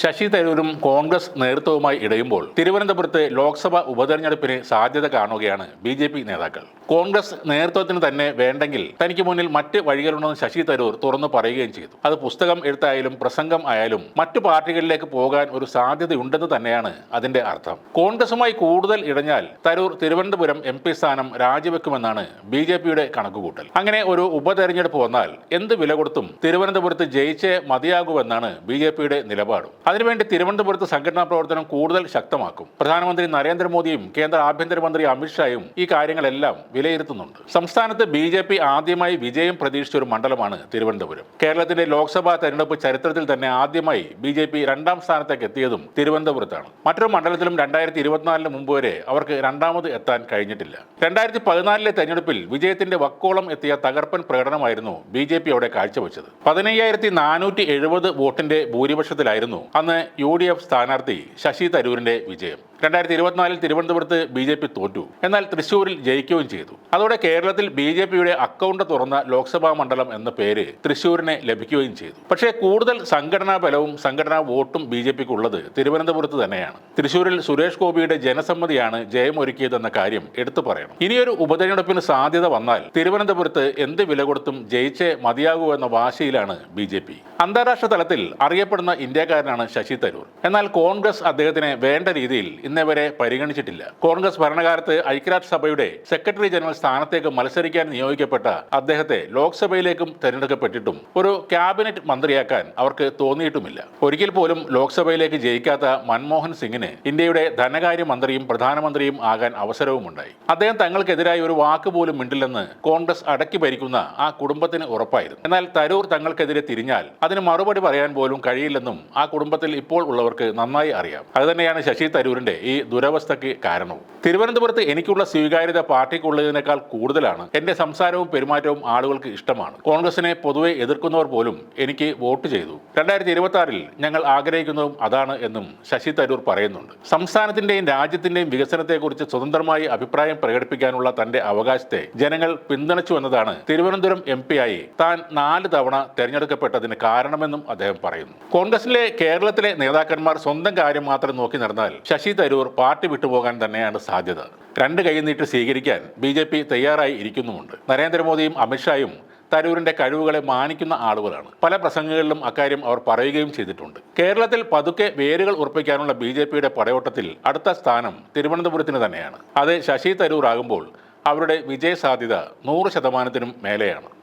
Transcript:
ശശി തരൂരും കോൺഗ്രസ് നേതൃത്വവുമായി ഇടയുമ്പോൾ തിരുവനന്തപുരത്തെ ലോക്സഭാ ഉപതെരഞ്ഞെടുപ്പിന് സാധ്യത കാണുകയാണ് ബി ജെ പി നേതാക്കൾ. കോൺഗ്രസ് നേതൃത്വത്തിന് തന്നെ വേണ്ടെങ്കിൽ തനിക്ക് മുന്നിൽ മറ്റ് വഴികളുണ്ടെന്ന് ശശി തരൂർ തുറന്നു പറയുകയും ചെയ്തു. അത് പുസ്തകം എഴുത്തായാലും പ്രസംഗം ആയാലും മറ്റു പാർട്ടികളിലേക്ക് പോകാൻ ഒരു സാധ്യതയുണ്ടെന്ന് തന്നെയാണ് അതിന്റെ അർത്ഥം. കോൺഗ്രസുമായി കൂടുതൽ ഇടഞ്ഞാൽ തരൂർ തിരുവനന്തപുരം എം പി സ്ഥാനം രാജിവെക്കുമെന്നാണ് ബി ജെ പിയുടെ കണക്കുകൂട്ടൽ. അങ്ങനെ ഒരു ഉപതെരഞ്ഞെടുപ്പ് വന്നാൽ എന്ത് വില കൊടുത്തും തിരുവനന്തപുരത്ത് ജയിച്ചേ മതിയാകുമെന്നാണ് ബി ജെ പിയുടെ നിലപാടും. അതിനുവേണ്ടി തിരുവനന്തപുരത്ത് സംഘടനാ പ്രവർത്തനം കൂടുതൽ ശക്തമാക്കും. പ്രധാനമന്ത്രി നരേന്ദ്രമോദിയും കേന്ദ്ര ആഭ്യന്തരമന്ത്രി അമിത്ഷായും ഈ കാര്യങ്ങളെല്ലാം വിലയിരുത്തുന്നുണ്ട്. സംസ്ഥാനത്ത് ബി ജെ പി ആദ്യമായി വിജയം പ്രതീക്ഷിച്ച ഒരു മണ്ഡലമാണ് തിരുവനന്തപുരം. കേരളത്തിന്റെ ലോക്സഭാ തെരഞ്ഞെടുപ്പ് ചരിത്രത്തിൽ തന്നെ ആദ്യമായി ബി ജെ പി രണ്ടാം സ്ഥാനത്തേക്ക് എത്തിയതും തിരുവനന്തപുരത്താണ്. മറ്റൊരു മണ്ഡലത്തിലും രണ്ടായിരത്തി ഇരുപത്തിനാലിന് മുമ്പ് വരെ അവർക്ക് രണ്ടാമത് എത്താൻ കഴിഞ്ഞിട്ടില്ല. രണ്ടായിരത്തി പതിനാലിലെ തെരഞ്ഞെടുപ്പിൽ വിജയത്തിന്റെ വക്കോളം എത്തിയ തകർപ്പൻ പ്രകടനമായിരുന്നു ബി ജെ പി അവിടെ കാഴ്ചവെച്ചത്. പതിനയ്യായിരത്തി നാനൂറ്റി എഴുപത് വോട്ടിന്റെ ഭൂരിപക്ഷത്തിലായിരുന്നു അന്ന് യു ഡി എഫ് സ്ഥാനാർത്ഥി ശശി തരൂരിന്റെ വിജയം. രണ്ടായിരത്തി ഇരുപത്തിനാലിൽ തിരുവനന്തപുരത്ത് ബി ജെ പി തോറ്റു. എന്നാൽ തൃശൂരിൽ ജയിക്കുകയും ചെയ്തു. അതോടെ കേരളത്തിൽ ബി ജെ പിയുടെ അക്കൗണ്ട് തുറന്ന ലോക്സഭാ മണ്ഡലം എന്ന പേര് തൃശൂരിനെ ലഭിക്കുകയും ചെയ്തു. പക്ഷേ കൂടുതൽ സംഘടനാ ബലവും സംഘടനാ വോട്ടും ബി ജെ പിക്ക് ഉള്ളത് തിരുവനന്തപുരത്ത് തന്നെയാണ്. തൃശൂരിൽ സുരേഷ് ഗോപിയുടെ ജനസമ്മതിയാണ് ജയമൊരുക്കിയതെന്ന കാര്യം എടുത്തു പറയണം. ഇനിയൊരു ഉപതെരഞ്ഞെടുപ്പിന് സാധ്യത വന്നാൽ തിരുവനന്തപുരത്ത് എന്ത് വില കൊടുത്തും ജയിച്ചേ മതിയാകൂ എന്ന വാശിയിലാണ് ബി ജെ പി. അന്താരാഷ്ട്ര തലത്തിൽ അറിയപ്പെടുന്ന ഇന്ത്യക്കാരനാണ് ശശി തരൂർ. എന്നാൽ കോൺഗ്രസ് അദ്ദേഹത്തിനെ വേണ്ട രീതിയിൽ ഇന്നേ വരെ പരിഗണിച്ചിട്ടില്ല. കോൺഗ്രസ് ഭരണകാലത്ത് ഐക്യരാഷ്ട്രസഭയുടെ സെക്രട്ടറി ജനറൽ സ്ഥാനത്തേക്ക് മത്സരിക്കാൻ നിയോഗിക്കപ്പെട്ട അദ്ദേഹത്തെ ലോക്സഭയിലേക്കും തെരഞ്ഞെടുക്കപ്പെട്ടിട്ടും ഒരു ക്യാബിനറ്റ് മന്ത്രിയാക്കാൻ അവർക്ക് തോന്നിയിട്ടുമില്ല. ഒരിക്കൽ പോലും ലോക്സഭയിലേക്ക് ജയിക്കാത്ത മൻമോഹൻ സിംഗിന് ഇന്ത്യയുടെ ധനകാര്യമന്ത്രിയും പ്രധാനമന്ത്രിയും ആകാൻ അവസരവുമുണ്ടായി. അദ്ദേഹം തങ്ങൾക്കെതിരായി ഒരു വാക്ക് പോലും മിണ്ടില്ലെന്ന് കോൺഗ്രസ് അടക്കി ഭരിക്കുന്ന ആ കുടുംബത്തിന് ഉറപ്പായിരുന്നു. എന്നാൽ തരൂർ തങ്ങൾക്കെതിരെ തിരിഞ്ഞാൽ അതിന് മറുപടി പറയാൻ പോലും കഴിയില്ലെന്നും ആ കുടുംബത്തിൽ ഇപ്പോൾ ഉള്ളവർക്ക് നന്നായി അറിയാം. അതുതന്നെയാണ് ശശി തരൂരിന്റെ ഈ ദുരവസ്ഥയ്ക്ക് കാരണവും. തിരുവനന്തപുരത്ത് എനിക്കുള്ള സ്വീകാര്യത പാർട്ടിക്കുള്ളതിനേക്കാൾ കൂടുതലാണ്. എന്റെ സംസാരവും പെരുമാറ്റവും ആളുകൾക്ക് ഇഷ്ടമാണ്. കോൺഗ്രസിനെ പൊതുവെ എതിർക്കുന്നവർ പോലും എനിക്ക് വോട്ട് ചെയ്തു. രണ്ടായിരത്തി ഇരുപത്തി ഞങ്ങൾ ആഗ്രഹിക്കുന്നതും അതാണ് എന്നും ശശി തരൂർ പറയുന്നുണ്ട്. സംസ്ഥാനത്തിന്റെയും രാജ്യത്തിന്റെയും വികസനത്തെക്കുറിച്ച് സ്വതന്ത്രമായി അഭിപ്രായം പ്രകടിപ്പിക്കാനുള്ള തന്റെ അവകാശത്തെ ജനങ്ങൾ പിന്തുണച്ചു എന്നതാണ് തിരുവനന്തപുരം എം ആയി താൻ നാല് തവണ തെരഞ്ഞെടുക്കപ്പെട്ടതിന് കാരണമെന്നും അദ്ദേഹം പറയുന്നു. കോൺഗ്രസിലെ കേരളത്തിലെ നേതാക്കന്മാർ സ്വന്തം കാര്യം മാത്രം നോക്കി നടന്നാൽ ശശി തരൂർ പാർട്ടി വിട്ടുപോകാൻ തന്നെയാണ് സാധ്യത. രണ്ട് കൈനീട്ട് സ്വീകരിക്കാൻ ബി ജെ പി തയ്യാറായി ഇരിക്കുന്നുമുണ്ട്. നരേന്ദ്രമോദിയും അമിത്ഷായും തരൂരിന്റെ കഴിവുകളെ മാനിക്കുന്ന ആളുകളാണ്. പല പ്രസംഗങ്ങളിലും അക്കാര്യം അവർ പറയുകയും ചെയ്തിട്ടുണ്ട്. കേരളത്തിൽ പതുക്കെ വേരുകൾ ഉറപ്പിക്കാനുള്ള ബി ജെ പിയുടെ പടയോട്ടത്തിൽ അടുത്ത സ്ഥാനം തിരുവനന്തപുരത്തിന് തന്നെയാണ്. അത് ശശി തരൂർ ആകുമ്പോൾ അവരുടെ വിജയ സാധ്യത നൂറ് ശതമാനത്തിനും മേലെയാണ്.